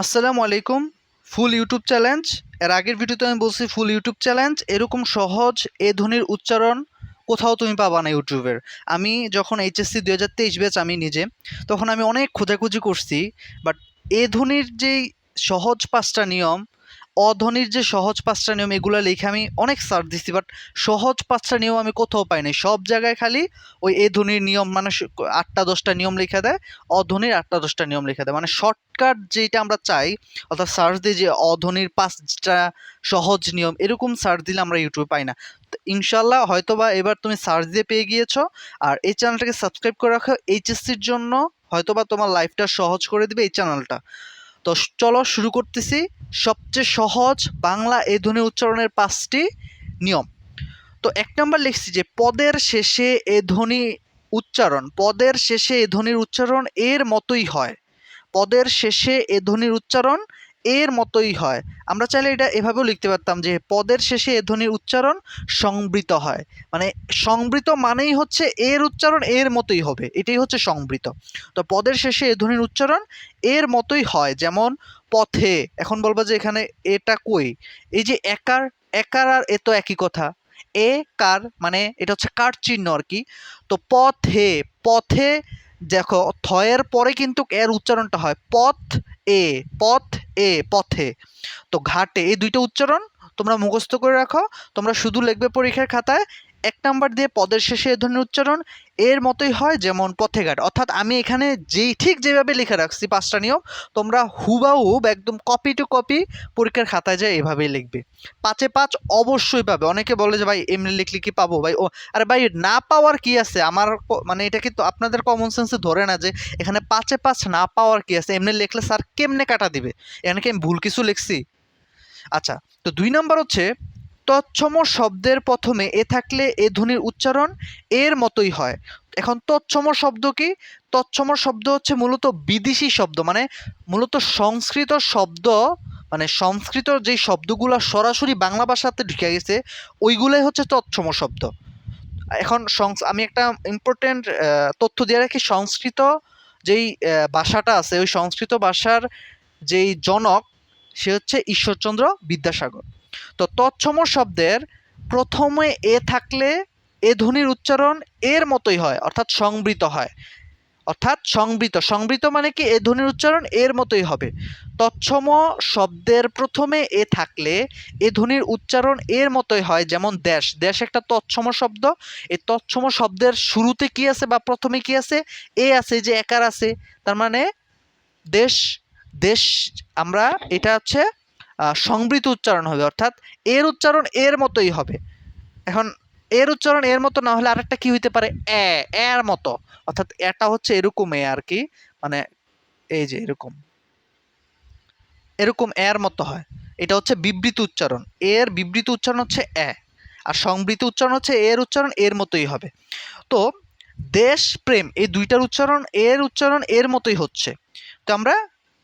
আসসালামু আলাইকুম, ফুল YouTube challenge. এর আগের ভিডিওতে আমি বলছি ফুল ইউটিউব চ্যালেঞ্জ, এরকম সহজ এ ধ্বনির উচ্চারণ কোথাও তুমি পাবা না ইউটিউবের। আমি যখন এইচএসসি দু হাজার তেইশ ব্যাচ আমি নিজে, তখন আমি অনেক খোঁজাখুঁজি করছি বাট এ ধ্বনির যেই সহজ পাঁচটা নিয়ম অধ্বনির যে সহজ পাঁচটা নিয়ম, এগুলো লিখে আমি অনেক সার্চ দিচ্ছি বাট সহজ পাঁচটা নিয়ম আমি কোথাও পাই নাই। সব জায়গায় খালি ওই এ ধ্বনির নিয়ম মানে আটটা দশটা নিয়ম লিখে দেয় অধ্বনির আটটা দশটা নিয়ম লিখে দেয়। মানে শর্টকাট যেটা আমরা চাই, অর্থাৎ সার্চ দিয়ে যে অধ্বনির পাঁচটা সহজ নিয়ম, এরকম সার্চ দিলে আমরা ইউটিউবে পাই না। ইনশাল্লাহ হয়তোবা এবার তুমি সার্চ দিয়ে পেয়ে গিয়েছো, আর এই চ্যানেলটাকে সাবস্ক্রাইব করে রাখো, এইচএসসির জন্য হয়তোবা তোমার লাইফটা সহজ করে দিবে এই চ্যানেলটা। তো চলো শুরু করতেছি। সবচেয়ে সহজ বাংলা এ ধ্বনি উচ্চারণের পাঁচটি নিয়ম। তো এক নম্বর লিখছি যে, পদের শেষে এ ধ্বনি উচ্চারণ, পদের শেষে এ ধ্বনির উচ্চারণ এর মতোই হয়। পদের শেষে এ ধ্বনির উচ্চারণ এর মতোই হয়। আমরা চাইলে এটা এভাবেও লিখতে পারতাম যে, পদের শেষে এ ধ্বনির উচ্চারণ সংবৃত হয়। মানে সংবৃত মানেই হচ্ছে এর উচ্চারণ এর মতোই হবে। এটাই হচ্ছে সংবৃত। তো পদের শেষে এ ধ্বনির উচ্চারণ এর মতোই হয়। যেমন, পথে। এখন বলব যে এখানে এটা কই? এই যে একার একার আর এ তো একই কথা। এ, কার মানে এটা হচ্ছে কার চিহ্ন আর কি। তো পথে পথে দেখো, থয়ের পরে কিন্তু এর উচ্চারণটা হয়। পথ, এ, পথ এ, পথে। তো ঘাটে, এই দুইটা উচ্চারণ তোমরা মুখস্থ করে রাখো। তোমরা শুধু লিখবে পরীক্ষার খাতায় এক নাম্বার দিয়ে পদের শেষে এ ধরনের উচ্চারণ এর মতোই হয় যেমন পথে ঘাট অর্থাৎ আমি এখানে যেই ঠিক যেভাবে লিখে রাখছি পাঁচটা নিয়ম, তোমরা হুবাহুব একদম কপি টু কপি পরীক্ষার খাতায় যায় এভাবেই লিখবে। পাঁচে পাঁচ অবশ্যই পাবে। অনেকে বলে যে, ভাই, এমনি লিখলে কি পাবো? ভাই, ও, আরে ভাই, না পাওয়ার কি আছে? আমার মানে এটা কিন্তু আপনাদের কমন সেন্সে ধরে না যে, এখানে পাঁচে পাঁচ না পাওয়ার কি আছে? এমনি লিখলে স্যার কেমনে কাটা দিবে? এখানে কি আমি ভুল কিছু লিখছি? আচ্ছা তো দুই নাম্বার হচ্ছে তৎসম শব্দের প্রথমে এ থাকলে এ ধ্বনির উচ্চারণ এর মতোই হয়। এখন তৎসম শব্দ কি? তৎসম শব্দ হচ্ছে মূলত বিদেশি শব্দ মানে মূলত সংস্কৃত শব্দ মানে সংস্কৃত যেই শব্দগুলো সরাসরি বাংলা ভাষাতে ঢুকে গেছে, ওইগুলোই হচ্ছে তৎসম শব্দ। এখন সংস- আমি একটা ইম্পর্টেন্ট তথ্য দিয়ে রাখি, সংস্কৃত যেই ভাষাটা আছে, ওই সংস্কৃত ভাষার যেই জনক, সে হচ্ছে ঈশ্বরচন্দ্র বিদ্যাসাগর। তো তৎসম শব্দের প্রথমে এ থাকলে এ ধ্বনির উচ্চারণ এর মতোই হয়, অর্থাৎ সংবৃত হয়। অর্থাৎ সংবৃত সংবৃত মানে কি? এ ধ্বনির উচ্চারণ এর মতোই হবে। তৎসম শব্দের প্রথমে এ থাকলে এ ধ্বনির উচ্চারণ এর মতোই হয়, যেমন দেশ। দেশ একটা তৎসম শব্দ। এই তৎসম শব্দের শুরুতে কি আছে বা প্রথমে কি আছে? এ আছে যে একার আছে। তার মানে দেশ দেশ, আমরা, এটা হচ্ছে সংবৃত উচ্চারণ হবে, অর্থাৎ এর উচ্চারণ এর মতোই হবে। এখন এর উচ্চারণ এর মতো না হলে আরেকটা কি হইতে পারে? এ, এর মতো। অর্থাৎ এটা হচ্ছে এরকম এ আর কি মানে এই যে এরকম। এরকম এর মতো হয়। এটা হচ্ছে বিবৃত উচ্চারণ। এর বিবৃত উচ্চারণ হচ্ছে এ। আর সংবৃত উচ্চারণ হচ্ছে এর উচ্চারণ এর মতোই হবে। তো দেশ, প্রেম, এই দুইটার উচ্চারণ এর উচ্চারণ এর মতোই হচ্ছে। তো আমরা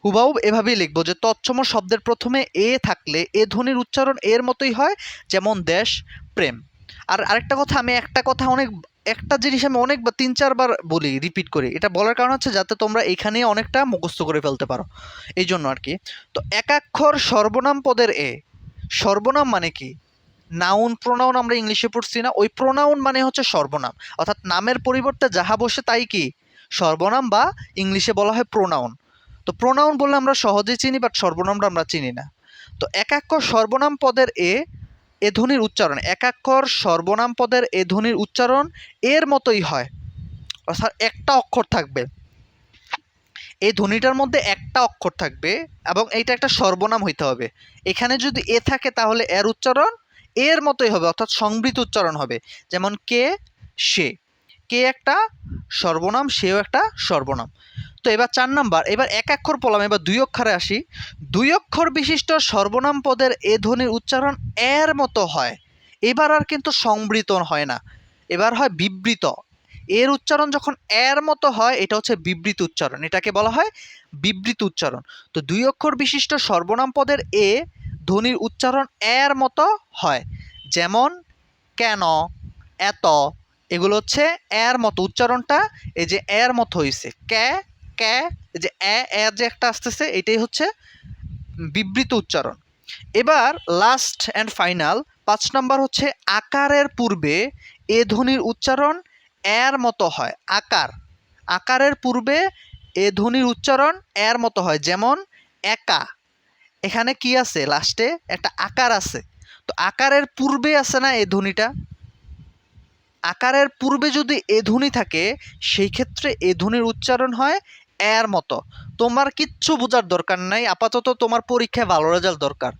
হুবাহুব এভাবেই লিখব যে, তৎসম শব্দের প্রথমে এ থাকলে এ ধ্বনির উচ্চারণ এর মতোই হয়, যেমন দেশ, প্রেম। আর আরেকটা কথা, আমি একটা কথা অনেক, একটা জিনিস আমি অনেক বা তিন চারবার বলি রিপিট করি। এটা বলার কারণ হচ্ছে যাতে তোমরা এখানে অনেকটা মুখস্থ করে ফেলতে পারো। এই জন্য আর কি। তো একাক্ষর সর্বনাম পদের এ, সর্বনাম মানে কি? নাউন, প্রোনাউন আমরা ইংলিশে পড়ছি না, ওই প্রোনাউন মানে হচ্ছে সর্বনাম। অর্থাৎ নামের পরিবর্তে যাহা বসে তাই কি? সর্বনাম বা ইংলিশে বলা হয় প্রোনাউন। তো প্রোনাউন বললে আমরা সহজেই চিনি বাট সর্বনামটা আমরা চিনি না। তো একাক্ষর সর্বনাম পদের এ এ ধ্বনির উচ্চারণ, একাক্ষর সর্বনাম পদের এ ধ্বনির উচ্চারণ এর মতোই হয়। অর্থাৎ একটা অক্ষর থাকবে। এই ধ্বনিটার মধ্যে একটা অক্ষর থাকবে এবং এইটা একটা সর্বনাম হইতে হবে। এখানে যদি এ থাকে তাহলে এর উচ্চারণ এর মতোই হবে, অর্থাৎ সংবৃত উচ্চারণ হবে। যেমন কে, সে। কে একটা সর্বনাম, সেও একটা সর্বনাম। তো এবার চার নাম্বার, এবার এক অক্ষর পলাম, এবার দুই অক্ষরে আসি। দুই অক্ষর বিশিষ্ট সর্বনাম পদের এ ধ্বনির উচ্চারণ এর মতো হয়। এবার আর কিন্তু সংবৃত হয় না। এবার হয় বিবৃত। এর উচ্চারণ যখন এর মতো হয়, এটা হচ্ছে বিবৃত উচ্চারণ। এটাকে বলা হয় বিবৃত উচ্চারণ। তো দুই অক্ষর বিশিষ্ট সর্বনাম পদের এ ধ্বনির উচ্চারণ এর মতো হয়। যেমন, কেন, এত, এগুলো হচ্ছে এর মতো উচ্চারণটা, এই যে এর মতো হয়েছে কে ক্যা যে এ যে একটা আসতেছে, এটাই হচ্ছে বিবৃত উচ্চারণ। এবার লাস্ট অ্যান্ড ফাইনাল পাঁচ নাম্বার হচ্ছে আকারের পূর্বে এ ধ্বনির উচ্চারণ এর মতো হয়, আকার। আকারের পূর্বে এ ধ্বনির উচ্চারণ এর মতো হয়, যেমন একা। এখানে কি আছে? লাস্টে একটা আকার আছে। তো আকারের পূর্বে আছে না এ ধ্বনিটা? আকারের পূর্বে যদি এ ধ্বনি থাকে, সেই ক্ষেত্রে এ ধ্বনির উচ্চারণ হয় এর মতো। তোমার কিচ্ছু বোঝার দরকার নাই, আপাতত তোমার পরীক্ষায় ভালো রেজাল্ট দরকার।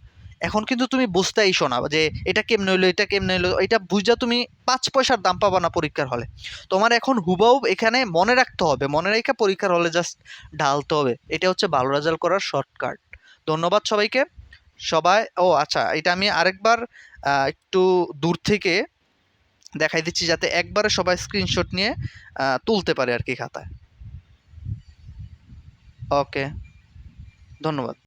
এখন কিন্তু তুমি বুঝতেই শোনা যে এটা কেমনে হইল, এটা কেমনে হইল, এটা বুঝা তুমি পাঁচ পয়সার দাম পাবা না পরীক্ষার হলে। তোমার এখন হুবাহুব এখানে মনে রাখতে হবে, মনে রেখে পরীক্ষার হলে জাস্ট ঢালতে হবে। এটা হচ্ছে ভালো রেজাল্ট করার শর্টকাট ধন্যবাদ সবাইকে। সবাই, ও আচ্ছা এটা আমি আরেকবার একটু দূর থেকে দেখাই দিচ্ছি যাতে একবারে সবাই স্ক্রিনশট নিয়ে তুলতে পারে আর কি খাতায়। ওকে ধন্যবাদ।